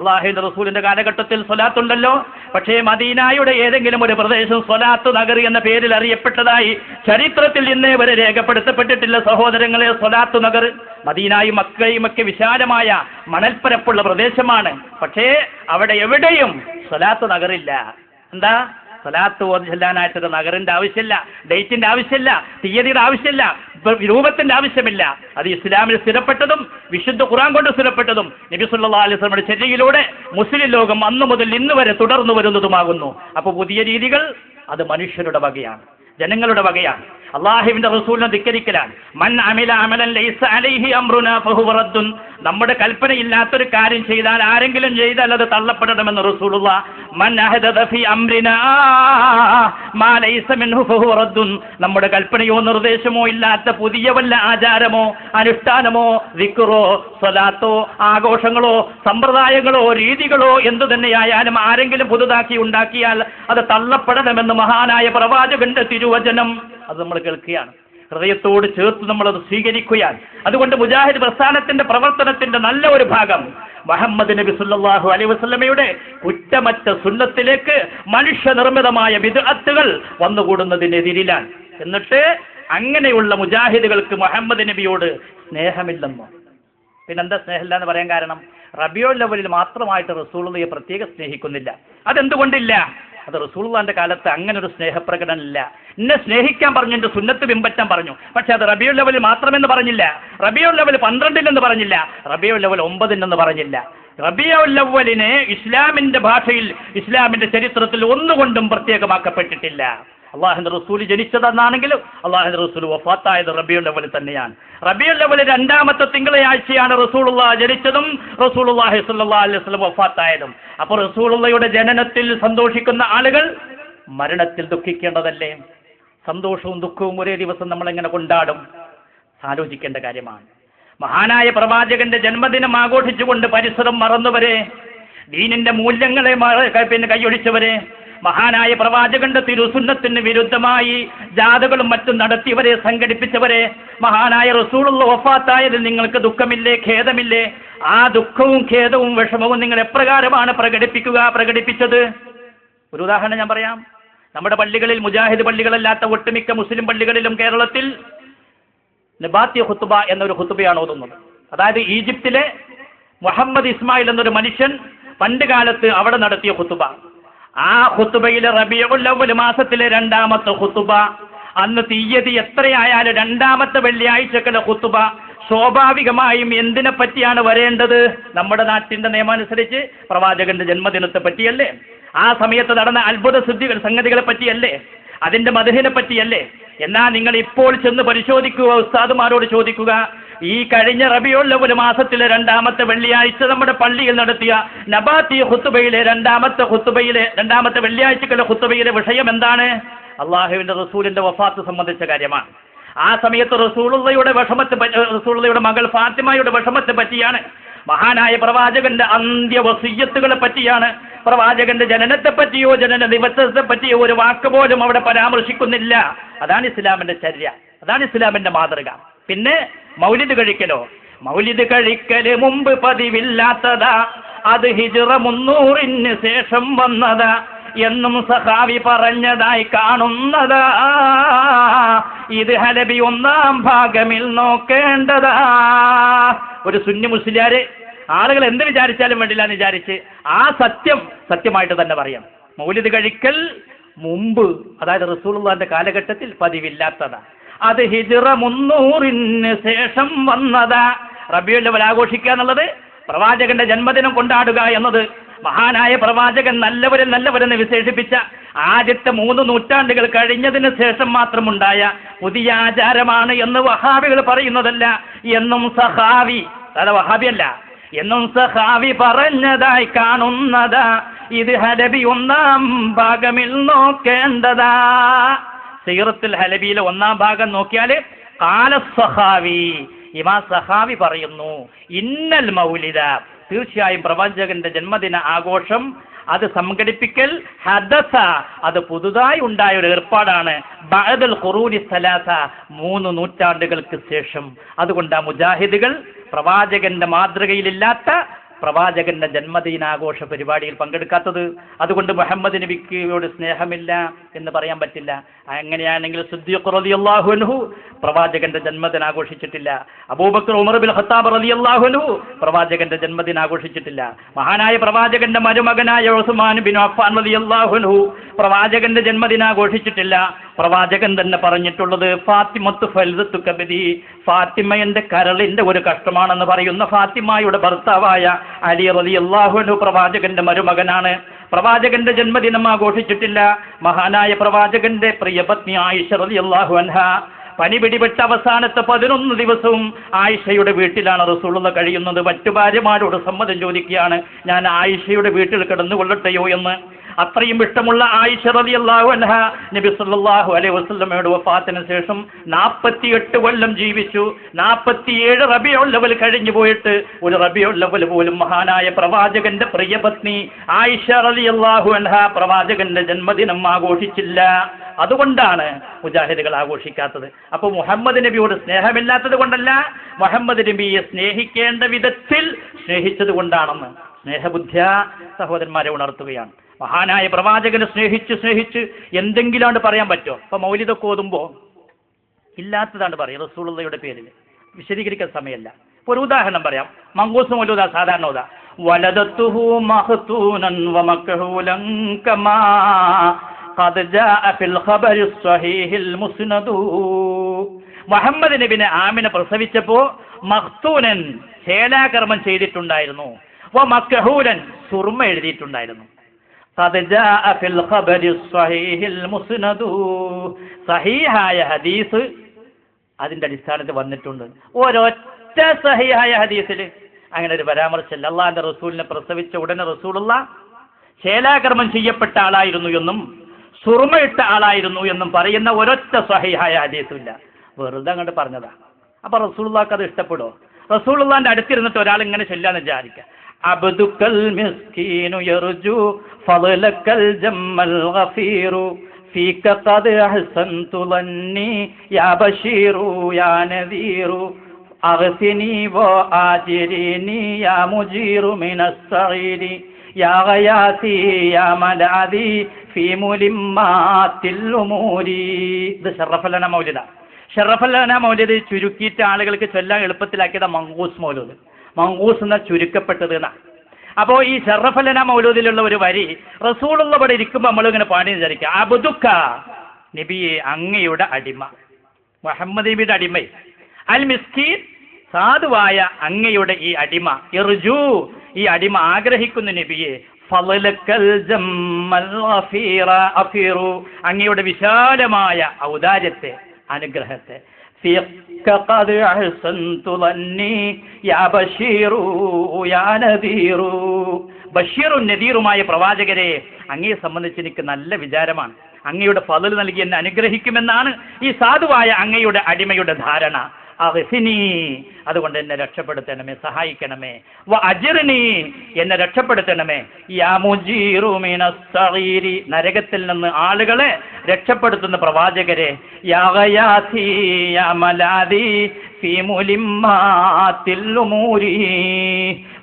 അള്ളാഹിന്റെ റസൂലിന്റെ കാലഘട്ടത്തിൽ സ്വലാത്തുണ്ടല്ലോ. പക്ഷേ മദീനായുടെ ഏതെങ്കിലും ഒരു പ്രദേശം സ്വലാത്ത് നഗറി എന്ന പേരിൽ അറിയപ്പെട്ടതായി ചരിത്രത്തിൽ ഇന്നേ വരെ രേഖപ്പെടുത്തപ്പെട്ടിട്ടില്ല സഹോദരങ്ങളെ. സ്വലാത്ത് നഗർ മദീനായും മക്കയും ഒക്കെ വിശാലമായ മണൽപ്പരപ്പുള്ള പ്രദേശമാണ്. പക്ഷേ അവിടെ എവിടെയും സ്വലാത്ത് നഗറില്ല. എന്താ? സ്വലാത്ത് ഓതി ചെല്ലാനായിട്ടൊരു നഗറിന്റെ ആവശ്യമില്ല ഡേറ്റിന്റെ ആവശ്യമില്ല തീയതിയുടെ ആവശ്യമില്ല രൂപത്തിന്റെ ആവശ്യമില്ല. അത് ഇസ്ലാമിൽ സ്ഥിരപ്പെട്ടതും വിശുദ്ധ ഖുറാൻ കൊണ്ട് സ്ഥിരപ്പെട്ടതും നബിസുല്ലാ അലിസ്ലമിയുടെ ചര്യയിലൂടെ മുസ്ലിം ലോകം അന്നു മുതൽ ഇന്ന് വരെ തുടർന്നു വരുന്നതുമാകുന്നു. അപ്പോൾ പുതിയ രീതികൾ അത് മനുഷ്യരുടെ വകയാണ്. ജനങ്ങളുടെ വകയാണ്. അള്ളാഹുവിന്റെ റസൂലിനെ ധിക്കരിക്കലാണ്. മൻ അമില അമലൻ ലൈസ അലൈഹി അമ്രുന ഫഹുവ റദ്ദുൻ നമ്മുടെ കൽപ്പനയില്ലാത്തൊരു കാര്യം ചെയ്താൽ ആരെങ്കിലും ചെയ്താൽ അത് തള്ളപ്പെടണമെന്ന് റസൂലുള്ള. മൻ അഹദദ ഫി മാ ലൈസ മിൻഹു നമ്മുടെ കൽപ്പനയോ നിർദ്ദേശമോ ഇല്ലാത്ത പുതിയ വല്ല ആചാരമോ അനുഷ്ഠാനമോ വിക്കുറോ സ്വലാത്തോ ആഘോഷങ്ങളോ സമ്പ്രദായങ്ങളോ രീതികളോ എന്തു തന്നെയായാലും ആരെങ്കിലും പുതുതാക്കി ഉണ്ടാക്കിയാൽ അത് തള്ളപ്പെടണമെന്ന് മഹാനായ പ്രവാചകന്റെ തിരുവചനം അത് നമ്മൾ കേൾക്കുകയാണ്. ഹൃദയത്തോട് ചേർത്ത് നമ്മൾ അത് സ്വീകരിക്കുകയാണ്. അതുകൊണ്ട് മുജാഹിദ് പ്രസ്ഥാനത്തിന്റെ പ്രവർത്തനത്തിന്റെ നല്ല ഒരു ഭാഗം മുഹമ്മദ് നബി സുല്ലാഹു അലൈ വസ്ലമയുടെ കുറ്റമറ്റ സുന്നത്തിലേക്ക് മനുഷ്യനിർമ്മിതമായ വിദഗ്ധകൾ വന്നുകൂടുന്നതിനെതിരിലാണ് എന്നിട്ട് അങ്ങനെയുള്ള മുജാഹിദുകൾക്ക് മുഹമ്മദ് നബിയോട് സ്നേഹമില്ലെന്നോ? പിന്നെന്താ സ്നേഹമില്ല എന്ന് പറയാൻ കാരണം? റബിയോ ലെവലിൽ മാത്രമായിട്ട് റസൂളുള്ളയെ പ്രത്യേകം സ്നേഹിക്കുന്നില്ല. അതെന്തുകൊണ്ടില്ല? അത് റസൂള്ളാന്റെ കാലത്ത് അങ്ങനെ ഒരു സ്നേഹപ്രകടനം ഇല്ല എന്നെ സ്നേഹിക്കാൻ പറഞ്ഞു എന്റെ സുന്നത്ത് പിമ്പറ്റാൻ പറഞ്ഞു. പക്ഷെ അത് റബിയോ ലെവലിൽ മാത്രമെന്ന് പറഞ്ഞില്ല. റബിയോ ലെവൽ പന്ത്രണ്ടിലെന്ന് പറഞ്ഞില്ല. റബിയോ ലെവൽ ഒമ്പതിനെന്ന് പറഞ്ഞില്ല. റബിയോ ലെവലിനെ ഇസ്ലാമിന്റെ ഭാഷയിൽ ഇസ്ലാമിന്റെ ചരിത്രത്തിൽ ഒന്നുകൊണ്ടും പ്രത്യേകമാക്കപ്പെട്ടിട്ടില്ല. അള്ളാഹിന്റെ റസൂൽ ജനിച്ചതെന്നാണെങ്കിലും അള്ളാഹിന്റെ റസൂൽ വഫാത്തായത് റബിയുൽ ലെവൽ തന്നെയാണ്. റബിയുൽ ലെവൽ രണ്ടാമത്തെ തിങ്കളാഴ്ചയാണ് റസൂലുള്ള ജനിച്ചതും റസൂലുള്ളാഹി സ്വല്ലല്ലാഹു അലൈഹി വഫാത്തായതും. അപ്പോൾ റസൂലുള്ളയുടെ ജനനത്തിൽ സന്തോഷിക്കുന്ന ആളുകൾ മരണത്തിൽ ദുഃഖിക്കേണ്ടതല്ലേ? സന്തോഷവും ദുഃഖവും ഒരേ ദിവസം നമ്മൾ എങ്ങനെ കൊണ്ടാടും? ആലോചിക്കേണ്ട കാര്യമാണ്. മഹാനായ പ്രവാചകന്റെ ജന്മദിനം ആഘോഷിച്ചുകൊണ്ട് പരിസരം മറന്നവരെ ദീനിന്റെ മൂല്യങ്ങളെ പിന്നെ കൈയൊഴിച്ചവരെ മഹാനായ പ്രവാചകന്റെ തിരുസുന്നത്തിന് വിരുദ്ധമായി ജാഥകളും മറ്റും നടത്തിയവരെ സംഘടിപ്പിച്ചവരെ മഹാനായ റസൂളുള്ള വഫാത്തായതിൽ നിങ്ങൾക്ക് ദുഃഖമില്ലേ ഖേദമില്ലേ? ആ ദുഃഖവും ഖേദവും വിഷമവും നിങ്ങൾ എപ്രകാരമാണ് പ്രകടിപ്പിക്കുക പ്രകടിപ്പിച്ചത്? ഒരു ഉദാഹരണം ഞാൻ പറയാം. നമ്മുടെ പള്ളികളിൽ മുജാഹിദ് പള്ളികളല്ലാത്ത ഒട്ടുമിക്ക മുസ്ലിം പള്ളികളിലും കേരളത്തിൽ നിബാത്യ ഹുത്തുബ എന്നൊരു ഹുത്തുബയാണ് ഓതുന്നത്. അതായത് ഈജിപ്തിലെ മുഹമ്മദ് ഇസ്മായിൽ എന്നൊരു മനുഷ്യൻ പണ്ട് കാലത്ത് അവിടെ നടത്തിയ ഖുത്തുബ. ആ ഹുത്തുബയിലെ റബിയുൽ അവ്വൽ മാസത്തിലെ രണ്ടാമത്തെ ഹുത്തുബ അന്ന് തീയതി എത്രയായാലും രണ്ടാമത്തെ വെള്ളിയാഴ്ചക്കുള്ള ഹുത്തുബ സ്വാഭാവികമായും എന്തിനെ പറ്റിയാണ് വരേണ്ടത്? നമ്മുടെ നാട്ടിന്റെ നിയമമനുസരിച്ച് പ്രവാചകന്റെ ജന്മദിനത്തെ പറ്റിയല്ലേ? ആ സമയത്ത് നടന്ന അത്ഭുത സിദ്ധികൾ സംഗതികളെ പറ്റിയല്ലേ? അതിന്റെ മധുഹിനെ പറ്റിയല്ലേ? എന്നാ നിങ്ങൾ ഇപ്പോൾ ചെന്ന് പരിശോധിക്കുക ഉസ്താദുമാരോട് ചോദിക്കുക ഈ കഴിഞ്ഞ റബിയുൽ അവ്വൽ മാസത്തിലെ രണ്ടാമത്തെ വെള്ളിയാഴ്ച നമ്മുടെ പള്ളിയിൽ നടത്തിയ നബാത്തി ഹുത്തുബയിലെ രണ്ടാമത്തെ ഹുത്തുബയിലെ രണ്ടാമത്തെ വെള്ളിയാഴ്ചക്കുള്ള ഹുത്തുബയിലെ വിഷയം എന്താണ്? അള്ളാഹുവിന്റെ റസൂലിന്റെ വഫാത്ത് സംബന്ധിച്ച കാര്യമാണ്. ആ സമയത്ത് റസൂളുള്ളയുടെ വിഷമത്തെ റസൂളുള്ളയുടെ മകൾ ഫാത്തിമയുടെ വിഷമത്തെ പറ്റിയാണ്. മഹാനായ പ്രവാചകന്റെ അന്ത്യ വസീയത്തുകളെ പറ്റിയാണ്. പ്രവാചകന്റെ ജനനത്തെ പറ്റിയോ ജനന ദിവസത്തെ പറ്റിയോ ഒരു വാക്ക് പോലും അവിടെ പരാമർശിക്കുന്നില്ല. അതാണ് ഇസ്ലാമിന്റെ ചര്യ. അതാണ് ഇസ്ലാമിന്റെ മാതൃക. പിന്നെ മൗലിദ് കഴിക്കലോ? മൗലിദ് കഴിക്കൽ മുമ്പ് പതിവില്ലാത്തതാ. അത് ഹിജറ മുന്നൂറിന് ശേഷം വന്നതാ. എന്നും സഹാവി പറഞ്ഞതായി കാണുന്നതാ. ഇത് ഹലബി ഒന്നാം ഭാഗമിൽ നോക്കേണ്ടതാ. ഒരു സുന്നി മുസ്ലിയാര് ആളുകൾ എന്ത് വിചാരിച്ചാലും വേണ്ടില്ല എന്ന് വിചാരിച്ച് ആ സത്യം സത്യമായിട്ട് തന്നെ പറയാം. മൗലിദ് കഴിക്കൽ മുമ്പ് അതായത് റസൂലുള്ളാന്റെ കാലഘട്ടത്തിൽ പതിവില്ലാത്തതാ. അത് ഹിജിറ മുന്നൂറിന് ശേഷം വന്നതാ. റബിയുടെ ആഘോഷിക്കുക എന്നുള്ളത് പ്രവാചകന്റെ ജന്മദിനം കൊണ്ടാടുക എന്നത് മഹാനായ പ്രവാചകൻ നല്ലവരിൽ നല്ലവരെന്ന് വിശേഷിപ്പിച്ച ആദ്യത്തെ മൂന്ന് നൂറ്റാണ്ടുകൾ കഴിഞ്ഞതിന് ശേഷം മാത്രമുണ്ടായ പുതിയ ആചാരമാണ് എന്ന് വഹാബികൾ പറയുന്നതല്ല. എന്നും സഹാവി അതായത് വഹാബിയല്ല. എന്നും സഹാവി പറഞ്ഞതായി കാണുന്നതാ. ഇത് ഹരബി ഒന്നാം ഭാഗമിൽ നോക്കേണ്ടതാ. സീറത്തുൽ ഹലബിയിലെ ഒന്നാം ഭാഗം നോക്കിയാൽ കാല സഹാവി. ഇമാ സഹാവി പറയുന്നു ഇന്നൽ മൗലിദ. തീർച്ചയായും പ്രവാചകന്റെ ജന്മദിന ആഘോഷം അത് സംഘടിപ്പിക്കൽ ഹദസ അത് പുതുതായി ഉണ്ടായ ഒരു ഏർപ്പാടാണ്. ബഅദൽ ഖുറൂനി സലാസ മൂന്ന് നൂറ്റാണ്ടുകൾക്ക് ശേഷം. അതുകൊണ്ട് ആ മുജാഹിദുകൾ പ്രവാചകന്റെ മാതൃകയിലില്ലാത്ത പ്രവാചകന്റെ ജന്മദിനാഘോഷ പരിപാടിയിൽ പങ്കെടുക്കാത്തത്. അതുകൊണ്ട് മുഹമ്മദ് നബിക്കയോട് സ്നേഹമില്ല എന്ന് പറയാൻ പറ്റില്ല. അങ്ങനെയാണെങ്കിൽ സിദ്ദീഖ് അൻഹു പ്രവാചകന്റെ ജന്മദിനം ആഘോഷിച്ചിട്ടില്ല. Abu Bakr Umar bin Khattab റളിയല്ലാഹു അൻഹു പ്രവാചകന്റെ ജന്മദിനം ആഘോഷിച്ചിട്ടില്ല. മഹാനായ പ്രവാചകന്റെ മരുമകനായ ഉസ്മാൻ ബിൻ അഫ്ഫാൻ റളിയല്ലാഹു അൻഹു പ്രവാചകന്റെ ജന്മദിനം ആഘോഷിച്ചിട്ടില്ല. പ്രവാചകൻ തന്നെ പറഞ്ഞിട്ടുള്ളത് ഫാത്തിമത്ത് ഫലിതത്തു കബദി. ഫാത്തിമ എന്റെ കരളിന്റെ ഒരു കഷ്ടമാണെന്ന് പറയുന്ന ഫാത്തിമയുടെ ഭർത്താവായ അലി റലി അള്ളാഹുനു പ്രവാചകന്റെ മരുമകനാണ്. പ്രവാചകന്റെ ജന്മദിനം ആഘോഷിച്ചിട്ടില്ല. മഹാനായ പ്രവാചകന്റെ പ്രിയപത്നി ആയിഷ റളിയല്ലാഹു അൻഹ. പനി പിടിപെട്ട അവസാനത്തെ പതിനൊന്ന് ദിവസവും ആയിഷയുടെ വീട്ടിലാണ് റസൂളുള്ള കഴിയുന്നത്. മറ്റു ഭാര്യമാരോട് സമ്മതം ചോദിക്കുകയാണ് ഞാൻ ആയിഷയുടെ വീട്ടിൽ കിടന്നുകൊള്ളട്ടെയോ എന്ന്? അത്രയും ഇഷ്ടമുള്ള ആയിഷ റളിയല്ലാഹു അൻഹ നബി സല്ലല്ലാഹു അലൈഹി വസല്ലമയുടെ വഫാത്തിന് ശേഷം നാൽപ്പത്തിയെട്ട് കൊല്ലം ജീവിച്ചു. നാൽപ്പത്തിയേഴ് റബിയുൽ ലെവൽ കഴിഞ്ഞു പോയിട്ട് ഒരു റബിയുൽ ലെവൽ പോലും മഹാനായ പ്രവാചകന്റെ പ്രിയപത്നി ആയിഷ റളിയല്ലാഹു അൻഹ പ്രവാചകന്റെ ജന്മദിനം ആഘോഷിച്ചില്ല. അതുകൊണ്ടാണ് മുജാഹിദുകൾ ആഘോഷിക്കാത്തത്. അപ്പൊ മുഹമ്മദ് നബിയോട് സ്നേഹമില്ലാത്തത് കൊണ്ടല്ല മുഹമ്മദ് നബിയെ സ്നേഹിക്കേണ്ട വിധത്തിൽ സ്നേഹിച്ചത് കൊണ്ടാണെന്ന്. സ്നേഹബുദ്ധ്യ സഹോദരന്മാരെ ഉണർത്തുകയാണ്. മഹാനായ പ്രവാചകനെ സ്നേഹിച്ച് സ്നേഹിച്ച് എന്തെങ്കിലും പറയാൻ പറ്റുമോ? അപ്പൊ മൗലിതൊക്കെ ഓതുമ്പോൾ ഇല്ലാത്തതാണ് പറയുക റസൂളുള്ളയുടെ പേരിൽ. വിശദീകരിക്കാൻ സമയമല്ല. ഇപ്പോൾ ഒരു ഉദാഹരണം പറയാം. മങ്കൂസ് മൗലൂദ സാധാരണ ഉദാ വലദത്തുഹു മഹ്തൂനൻ മുസ്നദു. മുഹമ്മദ് നബിനെ ആമിനെ പ്രസവിച്ചപ്പോ മഖ്തൂനൻ ശേലാകർമ്മം ചെയ്തിട്ടുണ്ടായിരുന്നു. സുർമ എഴുതിയിട്ടുണ്ടായിരുന്നു. സഹീഹായ ഹദീസ് അതിന്റെ അടിസ്ഥാനത്തിൽ വന്നിട്ടുണ്ട്. ഒരൊറ്റ സഹിയായ ഹദീസിൽ അങ്ങനെ ഒരു പരാമർശമില്ല. അള്ളാഹിന്റെ റസൂലിനെ പ്രസവിച്ച ഉടനെ റസൂലുള്ള ശേലാകർമ്മം ചെയ്യപ്പെട്ട ആളായിരുന്നു എന്നും സുറുമയിട്ട ആളായിരുന്നു എന്നും പറയുന്ന ഒരൊറ്റ സഹിഹായ ഹദീസുമില്ല വെറുതെ അങ്ങോട്ട് പറഞ്ഞതാ. അപ്പൊ റസൂലുള്ളാക്ക് അത് ഇഷ്ടപ്പെടുമോ റസൂലുള്ളാന്റെ അടുത്തിരുന്നിട്ട് ഒരാൾ ഇങ്ങനെ ചെല്ലാന്ന് വിചാരിക്കുക അബ്ദുക്കൽ മിസ്കീനു യർജു ഫളലക്കൽ ജമ്മൽ ഗഫീറു فيك قد أحسنت ظني يا بشير يا نذير أغثني وآجرني يا مجير من السعير يا غياثي يا ملاذي في ملمات الأمور ഇത് ഷറഫലന മൗലിദ ഷറഫലന മൗലിദ് ചുരുക്കിയിട്ട് ആളുകൾക്ക് ചൊല്ലാൻ എളുപ്പത്തിലാക്കിയത് മങ്കൂസ് മൗലൂദ് മങ്കൂസ് എന്ന ചുരുക്കപ്പെട്ടത് എന്നാ. അപ്പോ ഈ ഷറഫലന മൗലൂദിലുള്ള ഒരു വരി റസൂളുള്ള ഇവിടെ ഇരിക്കുമ്പോൾ നമ്മൾ ഇങ്ങനെ പാടി വിചാരിക്കുക. അബുദുക്ക നബിയെ അങ്ങയുടെ അടിമ. മുഹമ്മദ് നബിയുടെ അടിമ അൽ മിസ്കീൻ സാധുവായ അങ്ങയുടെ ഈ അടിമ. ഇർജു ഈ അടിമ ആഗ്രഹിക്കുന്ന നബിയെ. അങ്ങയുടെ വിശാലമായ ഔദാര്യത്തെ അനുഗ്രഹത്തെ. فيك قد أحسنت ظني يا بشير يا نذير ബഷീറും നദീറുമായ പ്രവാചകരെ അങ്ങയെ സംബന്ധിച്ച് എനിക്ക് നല്ല വിചാരമാണ് അങ്ങയുടെ ഫലൽ നൽകി എന്നെ അനുഗ്രഹിക്കുമെന്നാണ് ഈ സാധുവായ അങ്ങയുടെ അടിമയുടെ ധാരണ അഹ്സിനി അതുകൊണ്ട് എന്നെ രക്ഷപ്പെടുത്തണമേ സഹായിക്കണമേ. അജിറിനി എന്നെ രക്ഷപ്പെടുത്തണമേ. യാ മുജീറു മിനസ് സഗീരി നരകത്തിൽ നിന്ന് ആളുകളെ രക്ഷപ്പെടുത്തുന്ന പ്രവാചകരെ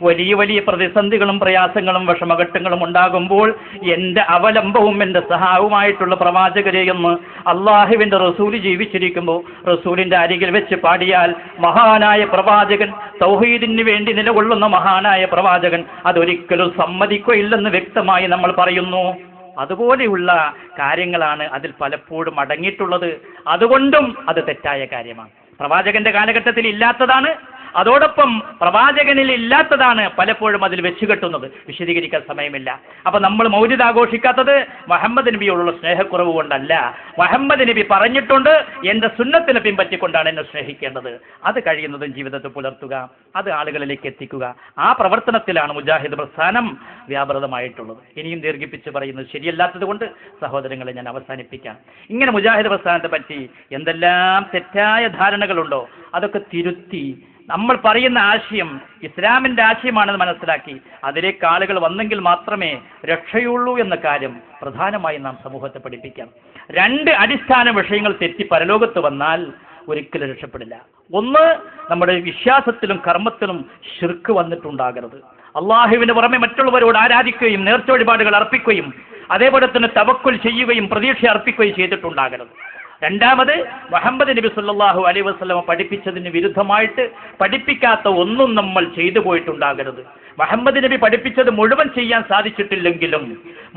വലിയ വലിയ പ്രതിസന്ധികളും പ്രയാസങ്ങളും വിഷമഘട്ടങ്ങളും ഉണ്ടാകുമ്പോൾ എന്റെ അവലംബവും എന്റെ സഹാവുമായിട്ടുള്ള പ്രവാചകരെ എന്ന് അള്ളാഹുവിന്റെ റസൂൽ ജീവിച്ചിരിക്കുമ്പോൾ റസൂലിന്റെ അരികിൽ വെച്ച് പാടിയാൽ മഹാനായ പ്രവാചകൻ തൗഹീദിന് വേണ്ടി നിലകൊള്ളുന്ന മഹാനായ പ്രവാചകൻ അതൊരിക്കലും സമ്മതിക്കുകയില്ലെന്ന് വ്യക്തമായി നമ്മൾ പറയുന്നു. അതുപോലെയുള്ള കാര്യങ്ങളാണ് അതിൽ പലപ്പോഴും അടങ്ങിയിട്ടുള്ളത്. അതുകൊണ്ടും അത് തെറ്റായ കാര്യമാണ്. പ്രവാചകന്റെ കാലഘട്ടത്തിൽ ഇല്ലാത്തതാണ് അതോടൊപ്പം പ്രവാചകനിൽ ഇല്ലാത്തതാണ് പലപ്പോഴും അതിൽ വെച്ച് കെട്ടുന്നത്. വിശദീകരിക്കാൻ സമയമില്ല. അപ്പൊ നമ്മൾ മൗലിദ് ആഘോഷിക്കാത്തത് മുഹമ്മദ് നബിയോടുള്ള സ്നേഹക്കുറവ് കൊണ്ടല്ല. മുഹമ്മദ് നബി പറഞ്ഞിട്ടുണ്ട് എന്റെ സുന്നത്തിനെ പിൻപറ്റിക്കൊണ്ടാണ് എന്നെ സ്നേഹിക്കേണ്ടത്. അത് കഴിയുന്നതും ജീവിതത്തിൽ പുലർത്തുക അത് ആളുകളിലേക്ക് എത്തിക്കുക. ആ പ്രവർത്തനത്തിലാണ് മുജാഹിദ് പ്രസ്ഥാനം വ്യാപൃതമായിട്ടുള്ളത്. ഇനിയും ദീർഘിപ്പിച്ച് പറയുന്നത് ശരിയല്ലാത്തത് കൊണ്ട് സഹോദരങ്ങളെ ഞാൻ അവസാനിപ്പിക്കാം. ഇങ്ങനെ മുജാഹിദ് പ്രസ്ഥാനത്തെ പറ്റി എന്തെല്ലാം തെറ്റായ ധാരണകളുണ്ടോ അതൊക്കെ തിരുത്തി നമ്മൾ പറയുന്ന ആശയം ഇസ്ലാമിന്റെ ആശയമാണെന്ന് മനസ്സിലാക്കി അതിലേക്ക് ആളുകൾ വന്നെങ്കിൽ മാത്രമേ രക്ഷയുള്ളൂ എന്ന കാര്യം പ്രധാനമായും നാം സമൂഹത്തെ പഠിപ്പിക്കാം. രണ്ട് അടിസ്ഥാന വിഷയങ്ങൾ തെറ്റി പരലോകത്ത് വന്നാൽ ഒരിക്കലും രക്ഷപ്പെടില്ല. ഒന്ന് നമ്മുടെ വിശ്വാസത്തിലും കർമ്മത്തിലും ശിർക്ക് വന്നിട്ടുണ്ടാകരുത്. അള്ളാഹുവിന് പുറമെ മറ്റുള്ളവരോട് ആരാധിക്കുകയും നേർച്ച വഴിപാടുകൾ അർപ്പിക്കുകയും അതേപോലെ തന്നെ തവക്കുൽ ചെയ്യുകയും പ്രതീക്ഷ അർപ്പിക്കുകയും ചെയ്തിട്ടുണ്ടാകരുത്. രണ്ടാമത് മുഹമ്മദ് നബി സല്ലാഹു അലൈ വസ്ലമ പഠിപ്പിച്ചതിന് വിരുദ്ധമായിട്ട് പഠിപ്പിക്കാത്ത ഒന്നും നമ്മൾ ചെയ്തു പോയിട്ടുണ്ടാകരുത്. മുഹമ്മദ് നബി പഠിപ്പിച്ചത് മുഴുവൻ ചെയ്യാൻ സാധിച്ചിട്ടില്ലെങ്കിലും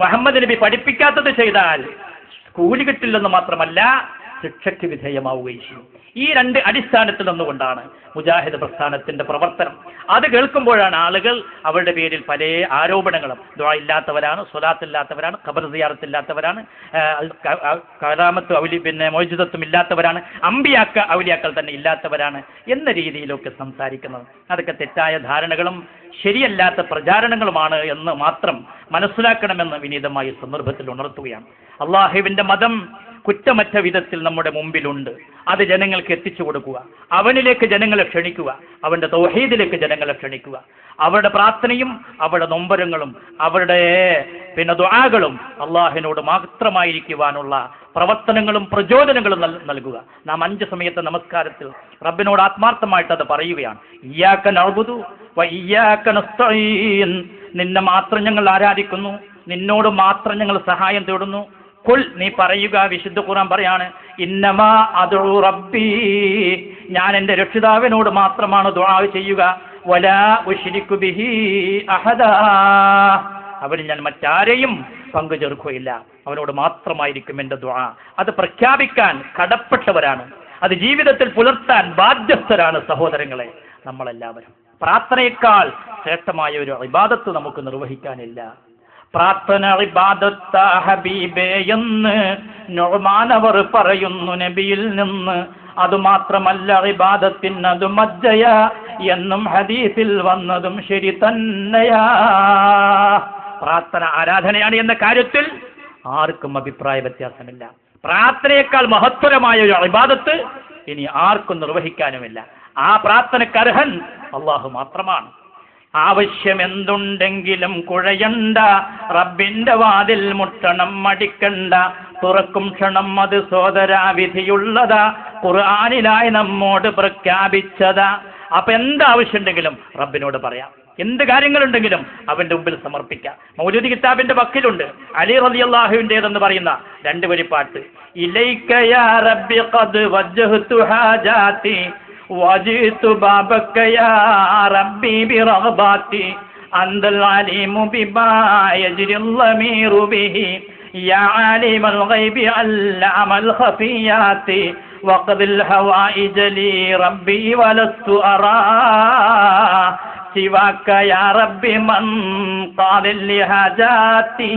മുഹമ്മദ് നബി പഠിപ്പിക്കാത്തത് ചെയ്താൽ കൂലി കിട്ടില്ലെന്ന് മാത്രമല്ല ശിക്ഷയ്ക്ക് വിധേയമാവുകയും ചെയ്യും. ഈ രണ്ട് അടിസ്ഥാനത്തിൽ നിന്നുകൊണ്ടാണ് മുജാഹിദ് പ്രസ്ഥാനത്തിന്റെ പ്രവർത്തനം. അത് കേൾക്കുമ്പോഴാണ് ആളുകൾ അവരുടെ പേരിൽ പല ആരോപണങ്ങളും. ദുആ ഇല്ലാത്തവരാണ് സ്വലാത്തില്ലാത്തവരാണ് ഖബർ സിയാറത്തില്ലാത്തവരാണ് കലാമത്ത് അവലി പിന്നെ മോചിതത്വം ഇല്ലാത്തവരാണ് അമ്പിയാക്ക അവലിയാക്കൾ തന്നെ ഇല്ലാത്തവരാണ് എന്ന രീതിയിലൊക്കെ സംസാരിക്കുന്നത്. അതൊക്കെ തെറ്റായ ധാരണകളും ശരിയല്ലാത്ത പ്രചാരണങ്ങളുമാണ് എന്ന് മാത്രം മനസ്സിലാക്കണമെന്ന് വിനീതമായി സന്ദർഭത്തിൽ ഉണർത്തുകയാണ്. അള്ളാഹുവിന്റെ മതം കുറ്റമറ്റ വിധത്തിൽ നമ്മുടെ മുമ്പിലുണ്ട്. അത് ജനങ്ങൾക്ക് എത്തിച്ചു കൊടുക്കുക. അവനിലേക്ക് ജനങ്ങളെ ക്ഷണിക്കുക. അവന്റെ തൗഹീദിലേക്ക് ജനങ്ങളെ ക്ഷണിക്കുക. അവരുടെ പ്രാർത്ഥനയും അവരുടെ നൊമ്പരങ്ങളും അവരുടെ പിന്നെ ദുആകളും അള്ളാഹിനോട് മാത്രമായിരിക്കുവാനുള്ള പ്രവർത്തനങ്ങളും പ്രചോദനങ്ങളും നൽ- നൽകുക. നാം അഞ്ച് സമയത്തെ നമസ്കാരത്തിൽ റബ്ബിനോട് ആത്മാർത്ഥമായിട്ട് അത് പറയുകയാണ്. ഇയാക്കൻ അഴുതു നിന്നെ മാത്രം ഞങ്ങൾ ആരാധിക്കുന്നു. നിന്നോട് മാത്രം ഞങ്ങൾ സഹായം തേടുന്നു. കുൽ നീ പറയുക വിശുദ്ധ ഖുർആൻ പറയാണ് ഇന്നമാ അതു റബ്ബി. ഞാൻ എന്റെ രക്ഷിതാവിനോട് മാത്രമാണ് ദുആ ചെയ്യുക. വലാ ഉഷിരിക്കു ബിഹി അഹദ. അവന് ഞാൻ മറ്റാരെയും പങ്കു ചേർക്കുകയില്ല അവനോട് മാത്രമായിരിക്കും എന്റെ ദുആ. അത് പ്രഖ്യാപിക്കാൻ കടപ്പെട്ടവരാണ്. അത് ജീവിതത്തിൽ പുലർത്താൻ ബാധ്യസ്ഥരാണ് സഹോദരങ്ങളെ നമ്മളെല്ലാവരും. പ്രാർത്ഥനയേക്കാൾ ശ്രേഷ്ഠമായ ഒരു വിവാദത്ത് നമുക്ക് നിർവഹിക്കാനില്ല. പ്രാർത്ഥന ഇബാദത്ത ഹബീബേ എന്ന് നൊമാനവർ പറയുന്നു നബിയിൽ നിന്ന്. അതുമാത്രമല്ല ഇബാദത്തിന് അത് മജ്ജയ എന്നും ഹദീസിൽ വന്നതും ശരി തന്നെയാ. പ്രാർത്ഥന ആരാധനയാണ് എന്ന കാര്യത്തിൽ ആർക്കും അഭിപ്രായ വ്യത്യാസമില്ല. പ്രാർത്ഥനയേക്കാൾ മഹത്തരമായ ഒരു ഇബാദത്ത് ഇനി ആർക്കും നിർവഹിക്കാനുമില്ല. ആ പ്രാർത്ഥനക്കർഹൻ അള്ളാഹു മാത്രമാണ്. ആവശ്യമെന്തുണ്ടെങ്കിലും കുഴയണ്ട. റബ്ബിന്റെ വാതിൽ മുട്ടണം മടിക്കണ്ട. തുറക്കും ക്ഷണം അത് സോദരാ വിധിയുള്ളതാ. ഖുർആാനിലായി നമ്മോട് പ്രഖ്യാപിച്ചതാ. അപ്പൊ എന്താവശ്യമുണ്ടെങ്കിലും റബ്ബിനോട് പറയാം. എന്ത് കാര്യങ്ങളുണ്ടെങ്കിലും അവന്റെ മുമ്പിൽ സമർപ്പിക്കാം. മൗലൂദി കിതാബിന്റെ വക്കിലുണ്ട്. അലി റളിയല്ലാഹുവിന്റെതെന്ന് പറയുന്ന രണ്ട് വരി പാട്ട് ഇലൈക യാ റബ്ബി ഖദ് ഹാജാതി وجئت بابك يا ربي برغباتي أنت العليم بما يجري الضمير به يا عالم الغيب علام الخفيات وقض الهوائج لي ربي ولست أرى سواك يا ربي من قال لهجاتي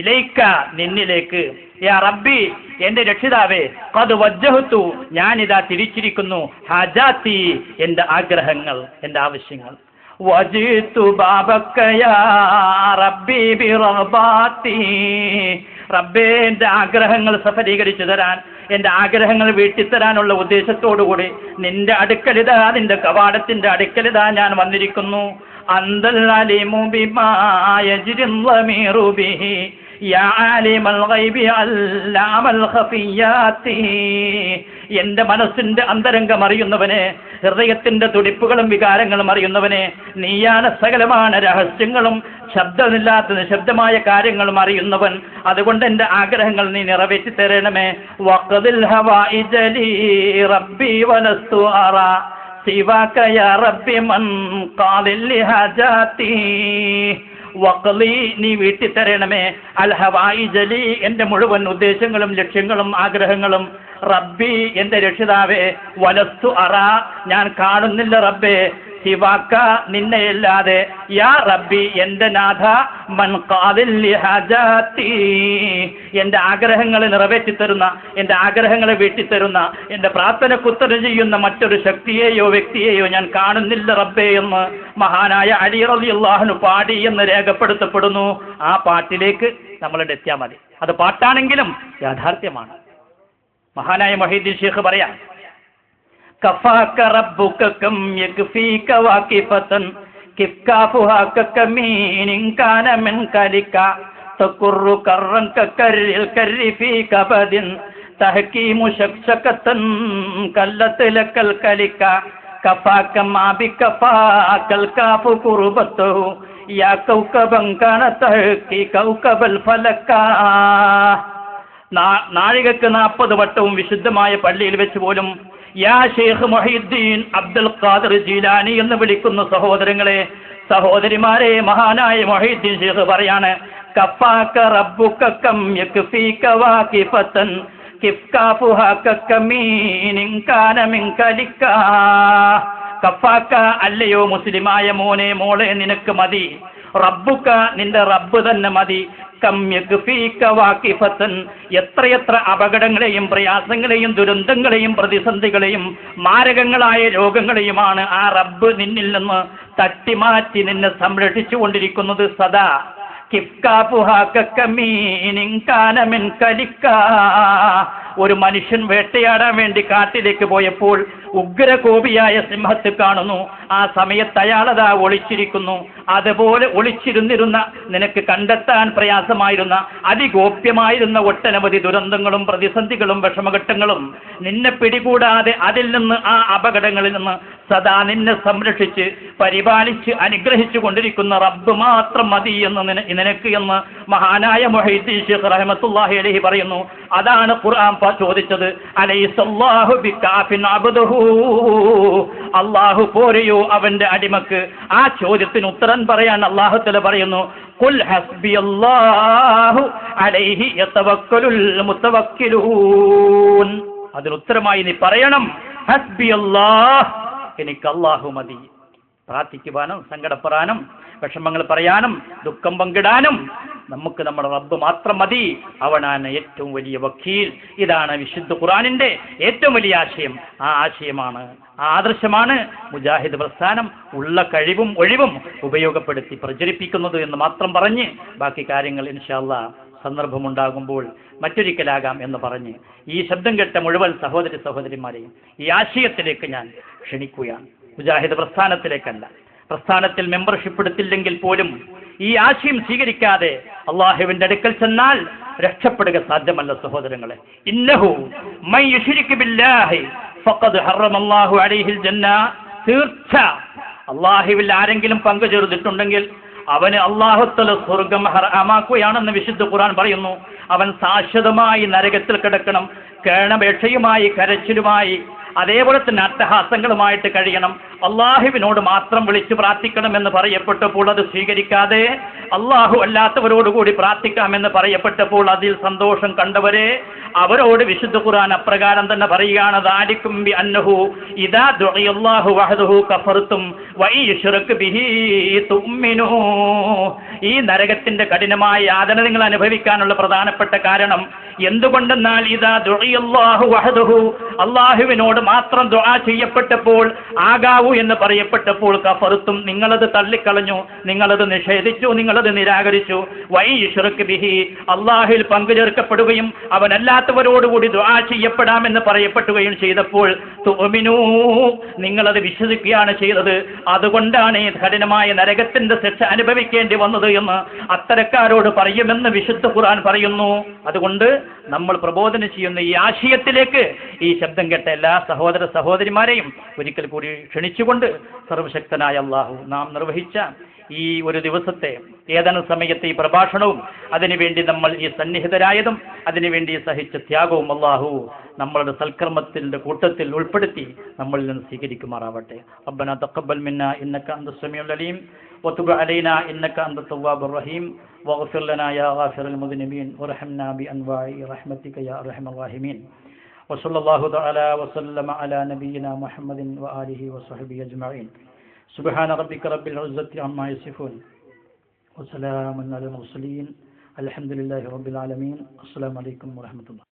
ഇലൈക്ക നിന്നിലേക്ക് യാ റബ്ബി എന്റെ രക്ഷിതാവേ അത് വജ്ജഹത്തു ഞാനിതാ തിരിച്ചിരിക്കുന്നു. ഹജാത്തി എന്റെ ആഗ്രഹങ്ങൾ എന്റെ ആവശ്യങ്ങൾ. വജിത്തു ബാബക്ക യാ റബ്ബി ബിറബാത്തി. റബ്ബേ എന്റെ ആഗ്രഹങ്ങൾ സഫലീകരിച്ചു തരാൻ എന്റെ ആഗ്രഹങ്ങൾ വീട്ടിത്തരാനുള്ള ഉദ്ദേശത്തോടുകൂടി നിന്റെ അടുക്കലിതാ നിന്റെ കവാടത്തിന്റെ അടുക്കലിതാ ഞാൻ വന്നിരിക്കുന്നു. അന്തൽ അലിമു എന്റെ മനസ്സിന്റെ അന്തരംഗം അറിയുന്നവനെ ഹൃദയത്തിന്റെ തുടിപ്പുകളും വികാരങ്ങളും അറിയുന്നവനെ നീയാണ് സകലമാണ് രഹസ്യങ്ങളും ശബ്ദമില്ലാത്ത നിശബ്ദമായ കാര്യങ്ങളും അറിയുന്നവൻ. അതുകൊണ്ട് എന്റെ ആഗ്രഹങ്ങൾ നീ നിറവേറ്റി തരണമേ. വക്കതിൽ റബ്ബി വനസ്തു അറ. മൻ വഖലി നീ വീട്ടിൽ തരണമേ അൽ ഹവായി ജലി എന്റെ മുഴുവൻ ഉദ്ദേശങ്ങളും ലക്ഷ്യങ്ങളും ആഗ്രഹങ്ങളും. റബ്ബി എന്റെ രക്ഷിതാവേ വലസ്തു അറ ഞാൻ കാണുന്നില്ല റബ്ബേ. ശിവാക്ക നിന്നെയല്ലാതെ യാ റബ്ബി എന്റെ നാഥ എന്റെ ആഗ്രഹങ്ങളെ നിറവേറ്റി തരുന്ന എന്റെ ആഗ്രഹങ്ങളെ വീട്ടിത്തരുന്ന എന്റെ പ്രാർത്ഥന ഉത്തരം ചെയ്യുന്ന മറ്റൊരു ശക്തിയെയോ വ്യക്തിയെയോ ഞാൻ കാണുന്നില്ല റബ്ബേ എന്ന് മഹാനായ അലി പാടി എന്ന് രേഖപ്പെടുത്തപ്പെടുന്നു. ആ പാട്ടിലേക്ക് നമ്മളുടെ എത്തിയാൽ മതി. അത് പാട്ടാണെങ്കിലും യാഥാർത്ഥ്യമാണ്. മഹാനായ മൊഹീദ്ദീൻ ഷേഖ് പറയാം كفاك ربك كم يكفيك واكفة كف كافها ككمين كان من كلك تكر كرا ككر الكر في كبد تحكيم شكشكة كلت لك الكلك كفاك ما بكفاك الكاف قربته يا كوكبا كان تحكي كوكب الفلكا നാ- നാഴികക്ക് നാൽപ്പത് വട്ടവും വിശുദ്ധമായ പള്ളിയിൽ വെച്ച് പോലും യാ ഷെയ്ഖ് മൊഹീദ്ദീൻ അബ്ദുൽ ഖാദർ ജീലാനി എന്ന് വിളിക്കുന്ന സഹോദരങ്ങളെ സഹോദരിമാരെ മഹാനായ മൊഹീദ്ദീൻ ഷെയ്ഖ് പറയാണ് കഫാക റബ്ബുക കം യക്ഫീക വാകിഫതൻ കിഫ്കാഫുഹ കമീനിൻ കാന മിൻക ലിക്കാ കഫാക്ക അല്ലയോ മുസ്ലിമായ മോനെ മോളെ നിനക്ക് മതി. റബ്ബുക്ക നിന്റെ റബ്ബ് തന്നെ മതി. എത്രയെത്ര അപകടങ്ങളെയും പ്രയാസങ്ങളെയും ദുരന്തങ്ങളെയും പ്രതിസന്ധികളെയും മാരകങ്ങളായ രോഗങ്ങളെയുമാണ് ആ റബ്ബ് നിന്നിൽ നിന്ന് തട്ടിമാറ്റി നിന്നെ സംരക്ഷിച്ചു കൊണ്ടിരിക്കുന്നത് സദാ കിഫ്കാ പുഹാക്കമീനിങ്കാനമിൻ കലിക്ക. ഒരു മനുഷ്യൻ വേട്ടയാടാൻ വേണ്ടി കാട്ടിലേക്ക് പോയപ്പോൾ ഉഗ്രകോപിയായ സിംഹത്തെ കാണുന്നു. ആ സമയത്ത് അയാളതാ ഒളിച്ചിരിക്കുന്നു. അതുപോലെ ഒളിച്ചിരുന്നിരുന്ന നിനക്ക് കണ്ടെത്താൻ പ്രയാസമായിരുന്ന അതിഗോപ്യമായിരുന്ന ഒട്ടനവധി ദുരന്തങ്ങളും പ്രതിസന്ധികളും വിഷമഘട്ടങ്ങളും നിന്നെ പിടികൂടാതെ അതിൽ നിന്ന് ആ അപകടങ്ങളിൽ നിന്ന് സദാ നിന്നെ സംരക്ഷിച്ച് പരിപാലിച്ച് അനുഗ്രഹിച്ചു കൊണ്ടിരിക്കുന്ന റബ്ബ് മാത്രം മതി എന്ന് നിനക്ക് എന്ന് മഹാനായ മൊഹീദ്ദീൻ ഷെയ്ഖ് റഹ്മത്തുള്ളാഹി അലൈഹി പറയുന്നു. അതാണ് ഖുർആൻ ചോദിച്ചത് അള്ളാഹു പോരെയോ അവന്റെ അടിമക്ക്? ആ ചോദ്യത്തിന് ഉത്തരം പറയാൻ അള്ളാഹുത്തല തല പറയുന്നു കുൽ ഹസ്ബി അള്ളാഹു അതിന് ഉത്തരമായി നീ പറയണം ഹസ്ബി അള്ളാഹ് എനിക്ക് അള്ളാഹു മതി. പ്രാർത്ഥിക്കുവാനും സങ്കടപ്പെടാനും വിഷമങ്ങൾ പറയാനും ദുഃഖം പങ്കിടാനും നമുക്ക് നമ്മുടെ റബ്ബ് മാത്രം മതി. അവനാണ് ഏറ്റവും വലിയ വക്കീൽ. ഇതാണ് വിശുദ്ധ ഖുറാനിന്റെ ഏറ്റവും വലിയ ആശയം. ആ ആശയമാണ് ആ ആദർശമാണ് മുജാഹിദ് പ്രസ്ഥാനം ഉള്ള കഴിവും ഒഴിവും ഉപയോഗപ്പെടുത്തി പ്രചരിപ്പിക്കുന്നത് എന്ന് മാത്രം പറഞ്ഞ് ബാക്കി കാര്യങ്ങൾ ഇൻഷാല്ല സന്ദർഭമുണ്ടാകുമ്പോൾ മറ്റൊരിക്കലാകാം എന്ന് പറഞ്ഞ് ഈ ശബ്ദം കേട്ട മുഴുവൻ സഹോദരി സഹോദരിമാരെയും ഈ ആശയത്തിലേക്ക് ഞാൻ ക്ഷണിക്കുകയാണ്. മുജാഹിദ് പ്രസ്ഥാനത്തിലേക്കല്ല. പ്രസ്ഥാനത്തിൽ മെമ്പർഷിപ്പ് എടുത്തില്ലെങ്കിൽ പോലും ഈ ആശയം സ്വീകരിക്കാതെ അള്ളാഹുവിന്റെ അടുക്കൽ ചെന്നാൽ രക്ഷപ്പെടുക സാധ്യമല്ല സഹോദരങ്ങളെ. അള്ളാഹുവിൽ ആരെങ്കിലും പങ്കു ചേർന്നിട്ടുണ്ടെങ്കിൽ അവന് അള്ളാഹുത്തല സ്വർഗം ഹറാമാക്കുകയാണെന്ന് വിശുദ്ധ ഖുർആൻ പറയുന്നു. അവൻ ശാശ്വതമായി നരകത്തിൽ കിടക്കണം കേണപേക്ഷയുമായി കരച്ചിലുമായി അതേപോലെ തന്നെ അട്ടഹാസങ്ങളുമായിട്ട് കഴിയണം. അള്ളാഹുവിനോട് മാത്രം വിളിച്ചു പ്രാർത്ഥിക്കണമെന്ന് പറയപ്പെട്ടപ്പോൾ അത് സ്വീകരിക്കാതെ അള്ളാഹു അല്ലാത്തവരോടുകൂടി പ്രാർത്ഥിക്കാമെന്ന് പറയപ്പെട്ടപ്പോൾ അതിൽ സന്തോഷം കണ്ടവരെ അവരോട് വിശുദ്ധ ഖുർആൻ അപ്രകാരം തന്നെ പറയുകയാണ് ദാലിക്കും ഇദാ വഹദഹു ബിഹി ഈ നരകത്തിന്റെ കഠിനമായ യാതന നിങ്ങൾ അനുഭവിക്കാനുള്ള പ്രധാനപ്പെട്ട കാരണം എന്തുകൊണ്ടെന്നാൽ ഇതാ ദുഇയല്ലാഹു വഹദഹു അള്ളാഹുവിനോട് മാത്രം ദുആ ചെയ്യപ്പെട്ടപ്പോൾ ആകാവൂ എന്ന് പറയപ്പെട്ടപ്പോൾ കഫറുത്തും നിങ്ങളത് തള്ളിക്കളഞ്ഞു നിങ്ങളത് നിഷേധിച്ചു നിങ്ങളത് നിരാകരിച്ചു. വൈ യുശ്റക് ബിഹി. അള്ളാഹിൽ പങ്കുചേർക്കപ്പെടുകയും അവനല്ലാത്തവരോടുകൂടി ദ്വാ ചെയ്യപ്പെടാമെന്ന് പറയപ്പെടുകയും ചെയ്തപ്പോൾ നിങ്ങളത് വിശ്വസിക്കുകയാണ് ചെയ്തത്. അതുകൊണ്ടാണ് കഠിനമായ നരകത്തിന്റെ ശിക്ഷ അനുഭവിക്കേണ്ടി വന്നത് എന്ന് അത്തരക്കാരോട് പറയുമെന്ന് വിശുദ്ധ ഖുർആൻ പറയുന്നു. അതുകൊണ്ട് നമ്മൾ പ്രബോധനം ചെയ്യുന്ന ഈ ആശയത്തിലേക്ക് ഈ ശബ്ദം കേട്ട എല്ലാ സഹോദര സഹോദരിമാരെയും ഒരിക്കൽ കൂടി ക്ഷണിച്ചുകൊണ്ട് സർവശക്തനായ അള്ളാഹു നാം നിർവഹിച്ച ഈ ഒരു ദിവസത്തെ ഏതാനും സമയത്തെ ഈ പ്രഭാഷണവും അതിനുവേണ്ടി നമ്മൾ ഈ സന്നിഹിതരായതും അതിനുവേണ്ടി സഹിച്ച ത്യാഗവും അള്ളാഹു നമ്മളുടെ സൽക്കർമ്മത്തിൻ്റെ കൂട്ടത്തിൽ ഉൾപ്പെടുത്തി നമ്മളിൽ നിന്ന് സ്വീകരിക്കുമാറാവട്ടെ റബ്ബന തഖബ്ബൽ മിന്ന ഇന്നക അന്ത സമീഉൽ അലീം وتب علينا إنك أنت التواب الرحيم واغفر لنا يا غافر المذنبين وارحمنا بأنواع رحمتك يا أرحم الراحمين وصلى الله تعالى وسلم على نبينا محمد وآله وصحبه أجمعين. سبحان ربك رب العزة عما يصفون. وسلام على المرسلين. الحمد لله رب العالمين. السلام عليكم ورحمة الله.